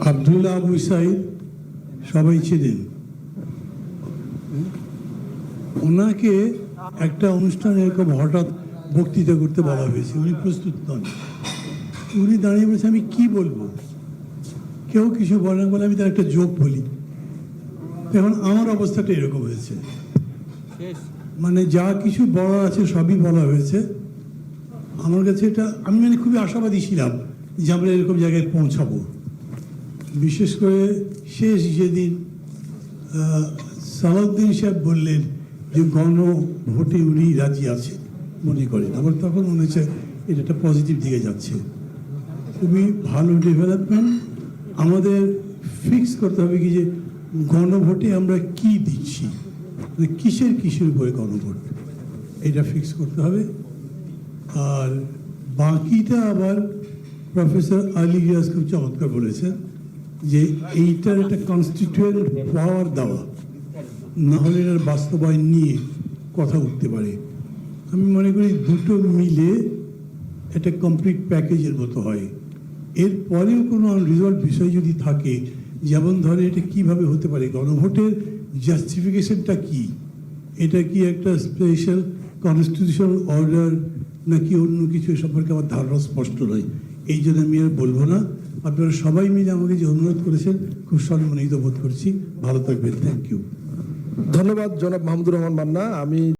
আবদুল্লাহ আবু সাইদ সবাই ছিলেন ওনাকে একটা অনুষ্ঠানে এরকম হঠাৎ বক্তৃতা করতে বলা হয়েছে। উনি প্রস্তুত নন। উনি দাঁড়িয়ে বলছে আমি কি বলব? কেউ কিছু বলে না বলে আমি তার একটা যোগ বলি। এখন আমার অবস্থাটা এরকম হয়েছে। মানে যা কিছু বলার আছে সবই বলা হয়েছে। আমার কাছে এটা, আমি মানে খুবই আশাবাদী ছিলাম যে আমরা এরকম জায়গায় পৌঁছাবো। বিশেষ করে শেষ যেদিন সালাউদ্দিন সাহেব বললেন যে গণ ভোটে উনি রাজি আছে মনে করেন। আমার তখন মনে হচ্ছে এটা একটা পজিটিভ দিকে যাচ্ছে। খুবই ভালো ডেভেলপমেন্ট আমাদের ফিক্স করতে হবে কি যে গণভোটে আমরা কি দিচ্ছি? মানে কিসের কিসের উপরে গণভোট? এটা ফিক্স করতে হবে। আর বাকিটা আবার প্রফেসর আলী রিয়াজ খুব চমৎকার বলেছেন যে এইটার একটা কনস্টিটিউয়েন্ট পাওয়ার দেওয়া। না হলে এটার বাস্তবায়ন নিয়ে কথা উঠতে পারে। আমি মনে করি দুটো মিলে একটা কমপ্লিট প্যাকেজের মতো হয়। এরপরেও কোনো রিজল্ট বিষয় যদি থাকে, যেমন ধরে এটা কীভাবে হতে পারে, গণভোটের জাস্টিফিকেশনটা কি? এটা কি একটা স্পেশাল কনস্টিটিউশনাল অর্ডার নাকি অন্য কিছু সম্পর্কে আমার ধারণা স্পষ্ট নয়। এই জন্য আমি আর বলব না। আপনারা সবাই মিলে আমাকে যে অনুরোধ করেছেন, খুব সম্মানিত বোধ করছি। ভালো থাকবেন। থ্যাংক ইউ ধন্যবাদ, জনাব মাহমুদুর রহমান মান্না। আমি